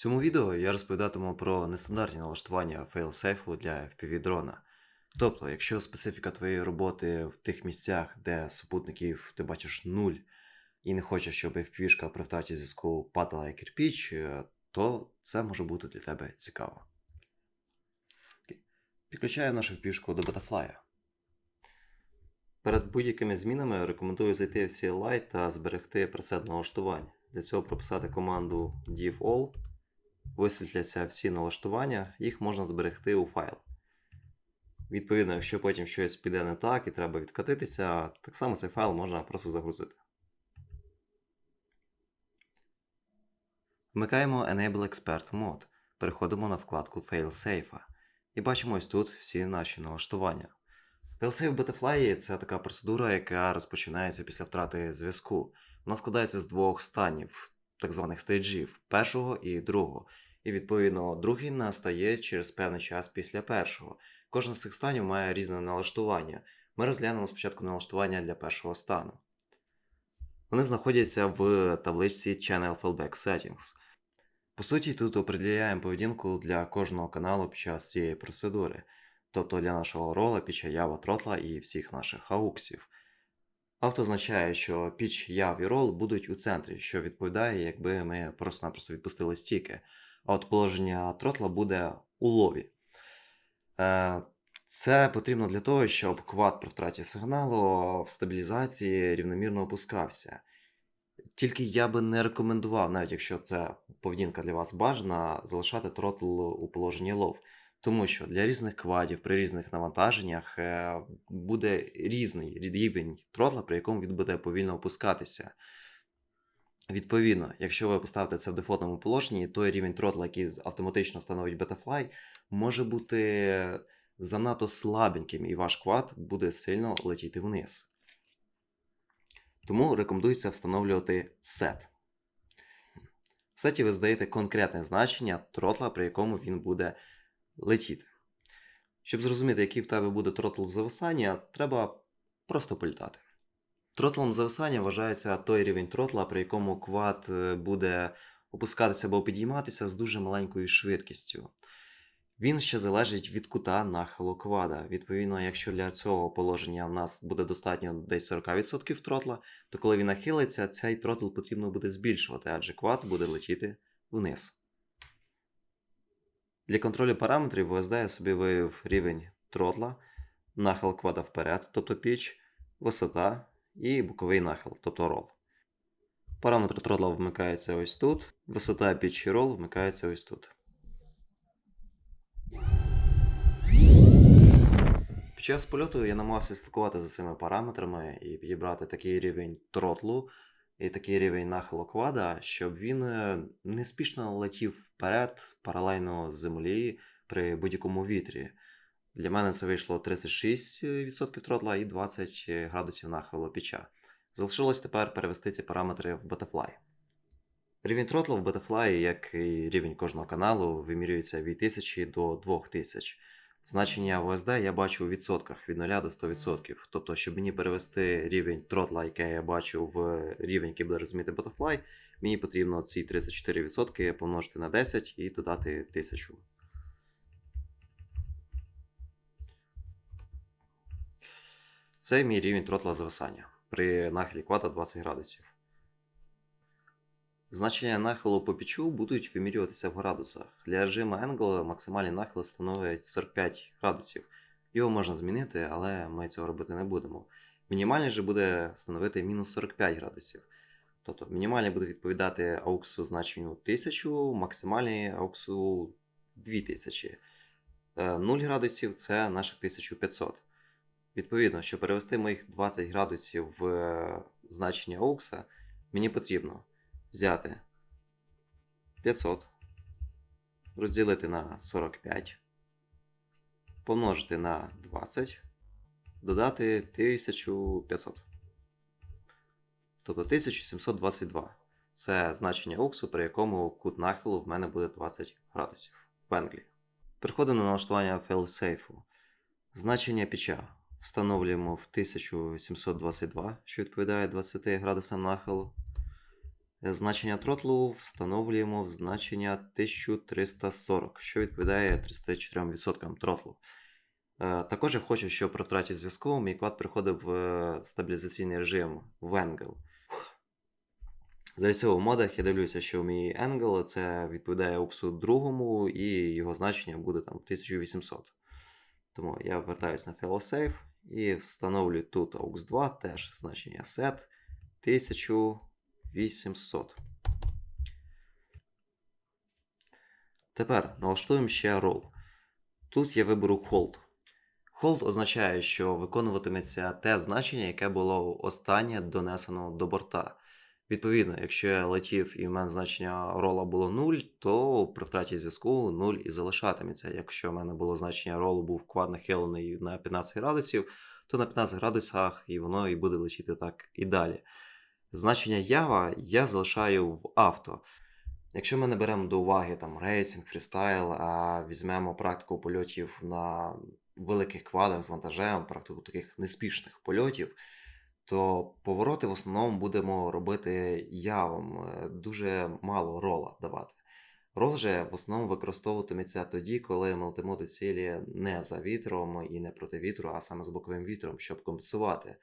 цьому відео я розповідатиму про нестандартні налаштування фейлсейфу для FPV дрона. Тобто, якщо специфіка твоєї роботи в тих місцях, де супутників ти бачиш нуль, і не хочеш, щоб FPV при втраті зв'язку падала як кирпіч, е, то це може бути для тебе цікаво. Підключаю нашу FPV до Betafly. Перед будь-якими змінами рекомендую зайти в CLI та зберегти пресет налаштувань. Для цього прописати команду div-all, висвітляться всі налаштування, їх можна зберегти у файл. Відповідно, якщо потім щось піде не так і треба відкатитися, так само цей файл можна просто загрузити. Вмикаємо Enable Expert Mode, переходимо на вкладку Failsafe і бачимо ось тут всі наші налаштування. Failsafe Betafly це така процедура, яка розпочинається після втрати зв'язку. Вона складається з двох станів, так званих стейджів, першого і другого. І відповідно другий настає через певний час після першого. Кожен з цих станів має різне налаштування. Ми розглянемо спочатку налаштування для першого стану. Вони знаходяться в табличці Channel Fallback Settings. По суті, тут определяємо поведінку для кожного каналу під час цієї процедури, тобто для нашого рола, піча ява тротла і всіх наших ауксів. Авто означає, що піч яв і рол будуть у центрі, що відповідає, якби ми просто-напросто відпустили стіки. А от положення тротла буде у лові. Е, Це потрібно для того, щоб квад при втраті сигналу в стабілізації рівномірно опускався. Тільки я би не рекомендував, навіть якщо це поведінка для вас бажана, залишати тротл у положенні лов. Тому що для різних квадів при різних навантаженнях е, буде різний рівень тротла, при якому він буде повільно опускатися. Відповідно, якщо ви поставите це в дефолтному положенні, той рівень тротла, який автоматично становить Betafly, може бути занадто слабеньким, і ваш квад буде сильно летіти вниз. Тому рекомендується встановлювати set. В сеті ви здаєте конкретне значення тротла, при якому він буде летіти. Щоб зрозуміти, який в тебе буде тротл зависання, треба просто політати. Тротлом зависання вважається той рівень тротла, при якому квад е, буде опускатися або підійматися з дуже маленькою швидкістю. Він ще залежить від кута нахилу квада. Відповідно, якщо для цього положення в нас буде достатньо десь 40% тротла, то коли він нахилиться, цей тротл потрібно буде збільшувати, адже квад буде летіти вниз. Для контролю параметрів в я собі вивів рівень тротла, нахил квада вперед, тобто піч, висота і боковий нахил, тобто рол. Параметр тротла вмикається ось тут, висота піч і рол вмикається ось тут. Під час польоту я намагався слідкувати за цими параметрами і підібрати такий рівень тротлу такий рівень нахилу квада, щоб він е, неспішно летів вперед паралельно з землі при будь-якому вітрі. Для мене це вийшло 36% тротла і 20 градусів нахилу піча. Залишилось тепер перевести ці параметри в Betafly. Рівень тротла в Betafly, як і рівень кожного каналу, вимірюється від 1000 до 2000. Значення OSD я бачу у відсотках від 0 до 100%. Тобто, щоб мені перевести рівень тротла, який я бачу в рівень, який буде розуміти Betafly, мені потрібно ці 34% помножити на 10 і додати 1000. Це мій рівень тротла зависання при нахилі квада 20 градусів. Значення нахилу по пічу будуть вимірюватися в градусах. Для режиму Angle максимальний нахил становить 45 градусів. Його можна змінити, але ми цього робити не будемо. Мінімальний же буде становити мінус 45 градусів. Тобто мінімальний буде відповідати ауксу значенню 1000, максимальний ауксу 2000. 0 Е, градусів це наших 1500. Відповідно, щоб перевести моїх 20 градусів в е, значення аукса, мені потрібно взяти 500, розділити на 45, помножити на 20, додати 1500. Тобто 1722. Це значення ауксу, при якому кут нахилу в мене буде 20 градусів в Англії. Переходимо на налаштування failsafe. Значення піча встановлюємо в 1722, що відповідає 20 градусам нахилу. Значення тротлу встановлюємо в значення 1340, що відповідає 34% тротлу. Е, Також я хочу, щоб при втраті зв'язку мій квад переходив в стабілізаційний режим в Angle. Для цього в модах я дивлюся, що мій Angle це відповідає уксу другому, і його значення буде там в 1800. Тому я вертаюсь на failsafe і встановлюю тут aux 2 теж значення set 1800. Тепер налаштуємо ще рол. Тут я виберу hold. Hold означає, що виконуватиметься те значення, яке було останнє донесено до борта. Відповідно, якщо я летів і в мене значення рола було 0, то при втраті зв'язку 0 і залишатиметься. Якщо в мене було значення ролу був квад нахилений на 15 градусів, то на 15 градусах і воно і буде летіти так і далі. Значення Java я залишаю в авто. Якщо ми не беремо до уваги там рейсинг, фрістайл, а візьмемо практику польотів на великих квадах з вантажем, практику таких неспішних польотів, то повороти в основному будемо робити явом, е, дуже мало рола давати. Рол же в основному використовуватиметься тоді, коли ми до цілі не за вітром і не проти вітру, а саме з боковим вітром, щоб компенсувати.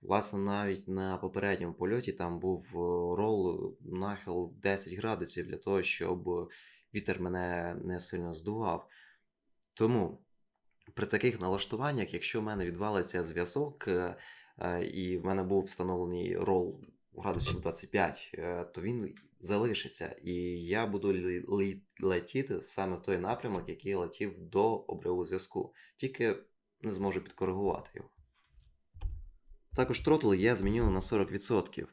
Власне, навіть на попередньому польоті там був е, рол нахил 10 градусів для того, щоб вітер мене не сильно здував. Тому при таких налаштуваннях, якщо в мене відвалиться зв'язок, е, е, і в мене був встановлений рол градусів 25, е, то він залишиться. І я буду летіти саме в той напрямок, який летів до обриву зв'язку. Тільки не зможу підкоригувати його. Також тротл я зміню на 40%.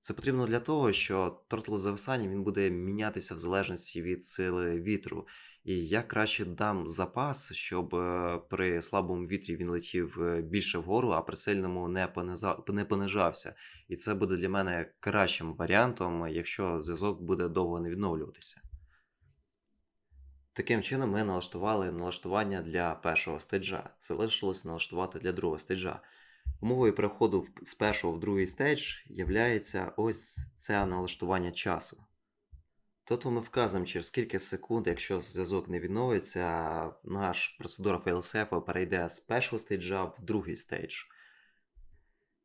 Це потрібно для того, що тротл зависання він буде мінятися в залежності від сили вітру. І я краще дам запас, щоб е, при слабому вітрі він летів е, більше вгору, а при сильному не, пониза- не понижався. І це буде для мене кращим варіантом, якщо зв'язок буде довго не відновлюватися. Таким чином, ми налаштували налаштування для першого стейджа. Залишилось налаштувати для другого стейджа. Умовою переходу з першого в другий стейдж являється ось це налаштування часу. Тобто ми вказуємо, через скільки секунд, якщо зв'язок не відновиться, наш процедура фейлсефа перейде з першого стейджа в другий стейдж.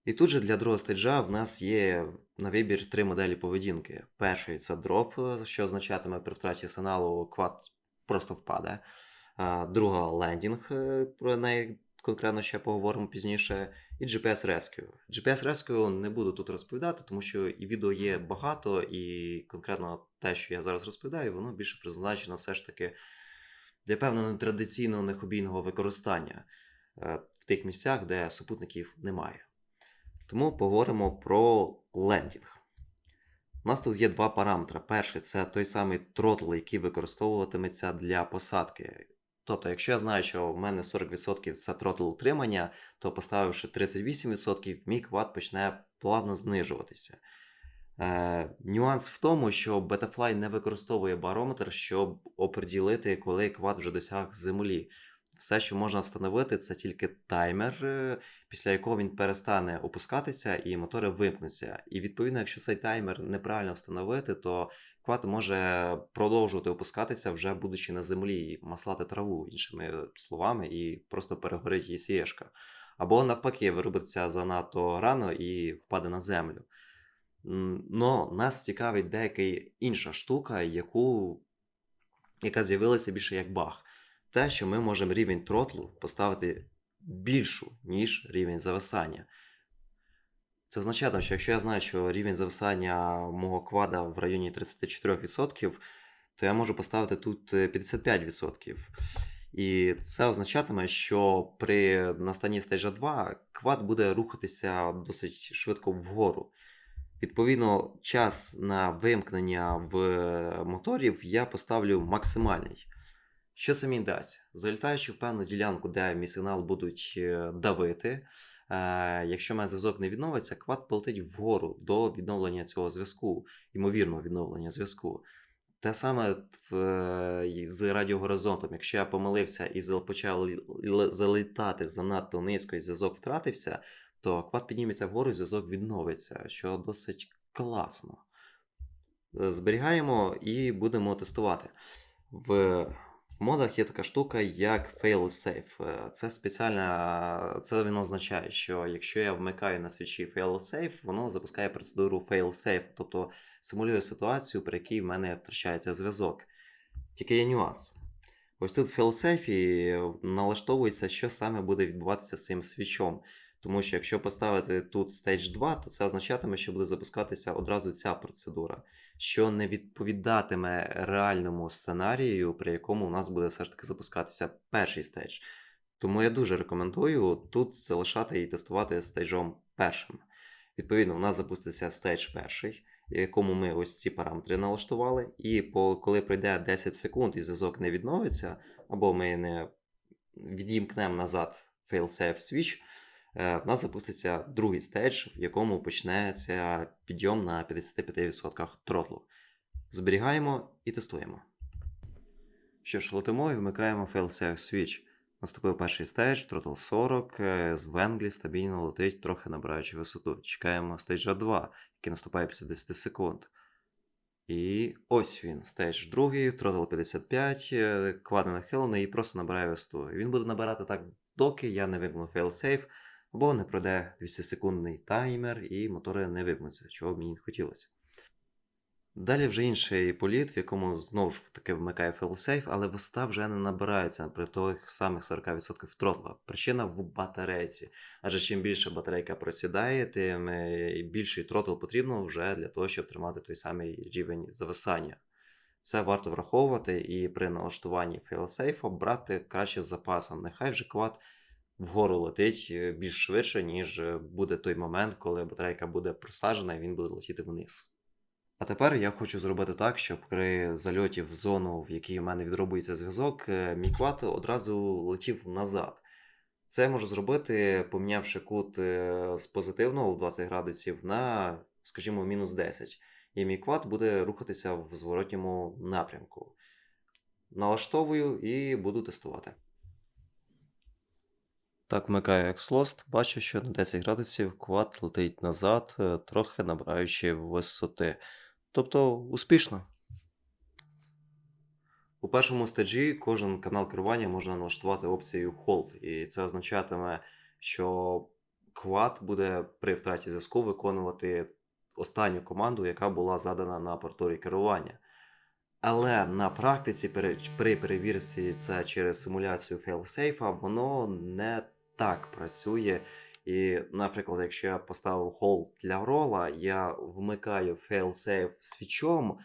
І тут же для другого стейджа в нас є на вибір три моделі поведінки. Перший це дроп, що означатиме при втраті сигналу квад просто впаде. Друга лендінг, е, конкретно ще поговоримо пізніше. І GPS Rescue. GPS Rescue не буду тут розповідати, тому що і відео є багато, і конкретно те, що я зараз розповідаю, воно більше призначено все ж таки для певного нетрадиційного нехобійного використання е, в тих місцях, де супутників немає. Тому поговоримо про лендінг. У нас тут є два параметри. Перший це той самий тротл, який використовуватиметься для посадки. Тобто, якщо я знаю, що в мене 40% це тротл утримання, то поставивши 38%, мій квад почне плавно знижуватися. Е, нюанс в тому, що Betafly не використовує барометр, щоб оприділити, коли квад вже досяг землі. Все, що можна встановити, це тільки таймер, е, після якого він перестане опускатися і мотори вимкнуться. І відповідно, якщо цей таймер неправильно встановити, то квад може продовжувати опускатися, вже будучи на землі, маслати траву, іншими словами, і просто перегорить її сієшка. Або навпаки, виробиться занадто рано і впаде на землю. Но нас цікавить деяка інша штука, яку, яка з'явилася більше як баг. Те, що ми можемо рівень тротлу поставити більшу, ніж рівень зависання. Це означає, що якщо я знаю, що рівень зависання мого квада в районі 34%, то я можу поставити тут е, 55%. І це означатиме, що при настанні стежа 2 квад буде рухатися досить швидко вгору. Відповідно, час на вимкнення в моторів я поставлю максимальний. Що це мені дасть? Залітаючи в певну ділянку, де мій сигнал будуть е, давити, е, якщо в мене зв'язок не відновиться, квад полетить вгору до відновлення цього зв'язку, ймовірного відновлення зв'язку. Те саме е, з радіогоризонтом. Якщо я помилився і почав залітати занадто низько і зв'язок втратився, то квад підніметься вгору і зв'язок відновиться, що досить класно. Зберігаємо і будемо тестувати. В модах є така штука, як fail-safe. Е, Це спеціальна, це він означає, що якщо я вмикаю на свічі fail-safe, воно запускає процедуру fail-safe, тобто симулює ситуацію, при якій в мене втрачається зв'язок. Тільки є нюанс. Ось тут в fail-safe налаштовується, що саме буде відбуватися з цим свічом. Тому що якщо поставити тут Stage 2, то це означатиме, що буде запускатися одразу ця процедура, що не відповідатиме реальному сценарію, при якому у нас буде все ж таки запускатися перший стейдж. Тому я дуже рекомендую тут залишати і тестувати стейджом першим. Відповідно, у нас запуститься стейдж перший, якому ми ось ці параметри налаштували, і по, коли пройде 10 секунд і зв'язок не відновиться, або ми не відімкнемо назад failsafe switch, в нас запуститься другий стейдж, в якому почнеться підйом на 55% тротлу. Зберігаємо і тестуємо. Що ж, летимо і вмикаємо failsafe switch. Наступив перший стейдж, тротл 40, е, з Венглі стабільно летить, трохи набираючи висоту. Чекаємо стейджа 2, який наступає після 10 секунд. І ось він, стейдж другий, тротл 55, е, нахилений і просто набирає висоту. Він буде набирати так, доки я не вимкну failsafe, або не пройде 200-секундний таймер і мотори не вимкнуться, чого б мені не хотілося. Далі вже інший політ, в якому знову ж таки вмикає failsafe, але висота вже не набирається при тих самих 40% тротла. Причина в батарейці. Адже чим більше батарейка просідає, тим е, більший тротл потрібно вже для того, щоб тримати той самий рівень зависання. Це варто враховувати і при налаштуванні failsafe брати краще з запасом. Нехай вже квад вгору летить е, більш швидше, ніж е, буде той момент, коли батарейка буде просаджена і він буде летіти вниз. А тепер я хочу зробити так, щоб при зальоті в зону, в якій в мене відробується зв'язок, е, мій квад одразу летів назад. Це я можу зробити, помінявши кут з позитивного в 20 градусів на, скажімо, мінус 10. І мій квад буде рухатися в зворотньому напрямку. Налаштовую і буду тестувати. Так, вмикаю Xlost, бачу, що на 10 градусів квад летить назад, е, трохи набираючи висоти. Тобто успішно. У першому стеджі кожен канал керування можна налаштувати опцією Hold, і це означатиме, що квад буде при втраті зв'язку виконувати останню команду, яка була задана на апаратурі керування. Але на практиці при перевірці це через симуляцію failsafe, воно не так працює. І, наприклад, якщо я поставив hold для рола, я вмикаю failsafe свічом,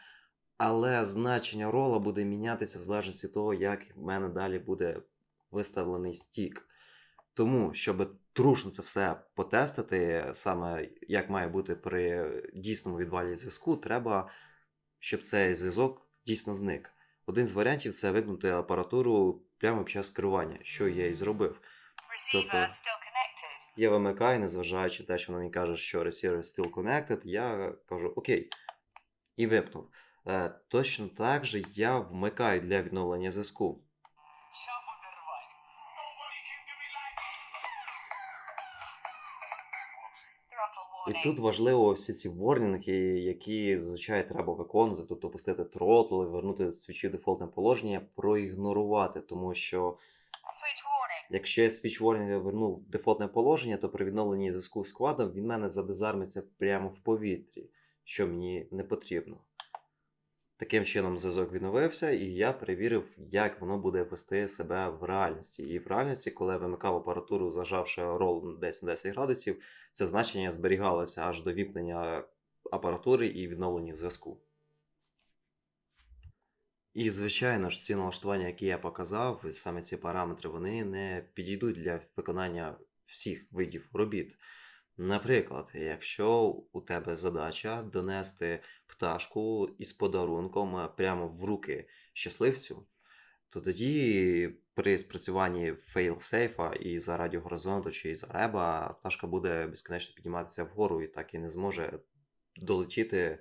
але значення рола буде мінятися в залежності того, як в мене далі буде виставлений стік. Тому, щоб трушно це все потестити, саме як має бути при дійсному відвалі зв'язку, треба, щоб цей зв'язок дійсно зник. Один з варіантів це вимкнути апаратуру прямо під час керування, що я і зробив. Тобто-. Я вимикаю, незважаючи те, що вона мені каже, що receiver still connected, я кажу окей. І вимкнув. Е, точно так же я вмикаю для відновлення зв'язку. І тут важливо всі ці ворнінги, які зазвичай треба виконувати, тобто пустити тротл, вернути свічі в дефолтне положення, проігнорувати, тому що. Якщо я свіч ворнінг вернув в дефолтне положення, то при відновленні зв'язку з квадом він мене задезармиться прямо в повітрі, що мені не потрібно. Таким чином зв'язок відновився, і я перевірив, як воно буде вести себе в реальності. І в реальності, коли я вимикав апаратуру, зажавши рол десь на 10 градусів, це значення зберігалося аж до вімкнення апаратури і відновлення зв'язку. І, звичайно ж, ці налаштування, які я показав, саме ці параметри, вони не підійдуть для виконання всіх видів робіт. Наприклад, якщо у тебе задача донести пташку із подарунком прямо в руки щасливцю, то тоді при спрацюванні фейлсейфа і за радіогоризонту чи за реба пташка буде безконечно підніматися вгору і так і не зможе долетіти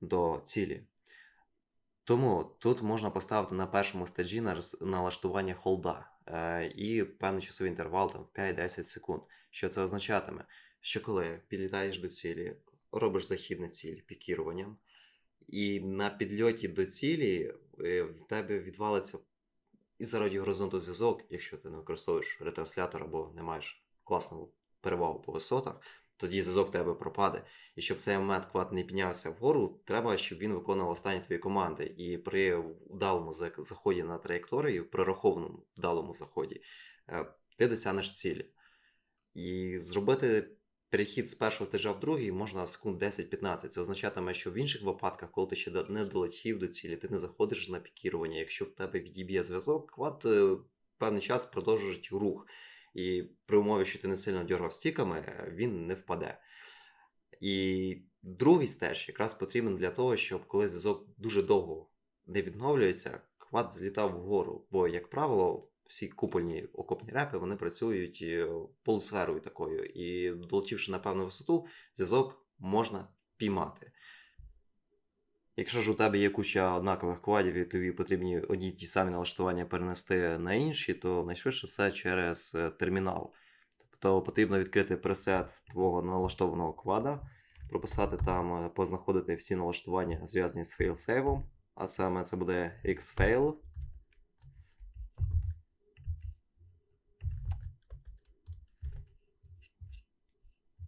до цілі. Тому тут можна поставити на першому стаджі на налаштування холда е, і певний часовий інтервал там, в 5-10 секунд. Що це означатиме? Що коли підлітаєш до цілі, робиш захід на ціль пікіруванням, і на підльоті до цілі е, в тебе відвалиться із-за радіогоризонту зв'язок, якщо ти не використовуєш ретранслятор або не маєш класну перевагу по висотах, тоді зв'язок тебе пропаде. І щоб цей момент квад не піднявся вгору, треба, щоб він виконував останні твої команди. І при вдалому заході на траєкторію, при рахованому вдалому заході, е, ти досягнеш цілі. І зробити перехід з першого стежа в другий можна секунд 10-15. Це означатиме, що в інших випадках, коли ти ще не долетів до цілі, ти не заходиш на пікірування. Якщо в тебе відіб'є зв'язок, квад е, певний час продовжить рух. І при умові, що ти не сильно дергав стіками, е, він не впаде. І другий стеж якраз потрібен для того, щоб коли зв'язок дуже довго не відновлюється, квад злітав вгору. Бо, як правило, всі купольні окопні репи вони працюють е, полусферою такою, і долетівши на певну висоту, зв'язок можна піймати. Якщо ж у тебе є куча однакових квадів і тобі потрібні одні ті самі налаштування перенести на інші, то найшвидше це через е, термінал. Тобто потрібно відкрити пресет твого налаштованого квада, прописати там, е, познаходити всі налаштування, зв'язані з фейлсейвом, а саме це буде xfail.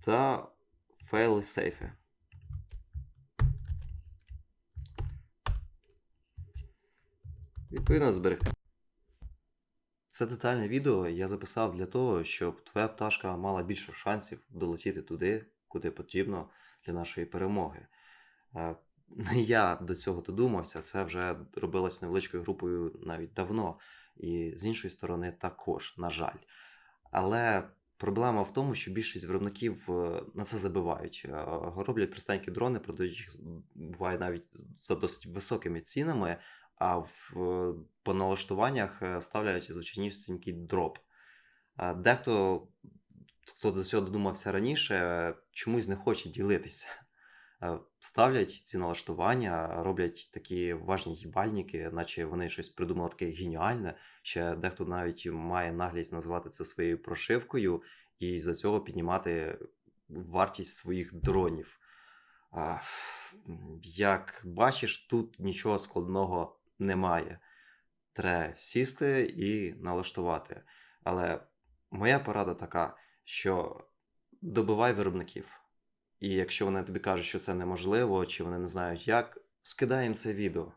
Та failsafe. Відповідно, зберегти. Це детальне відео я записав для того, щоб твоя пташка мала більше шансів долетіти туди, куди потрібно для нашої перемоги. Не я до цього додумався, це вже робилось невеличкою групою навіть давно, і з іншої сторони також, на жаль. Але проблема в тому, що більшість виробників е, на це забивають. Е, Роблять пристанькі дрони, продають їх буває навіть за досить високими цінами, а в, е, по налаштуваннях е, ставлять звичайнісінький дроп. Дехто, хто до цього додумався раніше, чомусь не хоче ділитися. Е, Ставлять ці налаштування, роблять такі важні їбальники, наче вони щось придумали таке геніальне. Ще дехто навіть має наглість назвати це своєю прошивкою і за цього піднімати вартість своїх дронів. Як бачиш, тут нічого складного немає. Треба сісти і налаштувати. Але моя порада така, що добивай виробників. І якщо вони тобі кажуть, що це неможливо, чи вони не знають як, скидай їм це відео.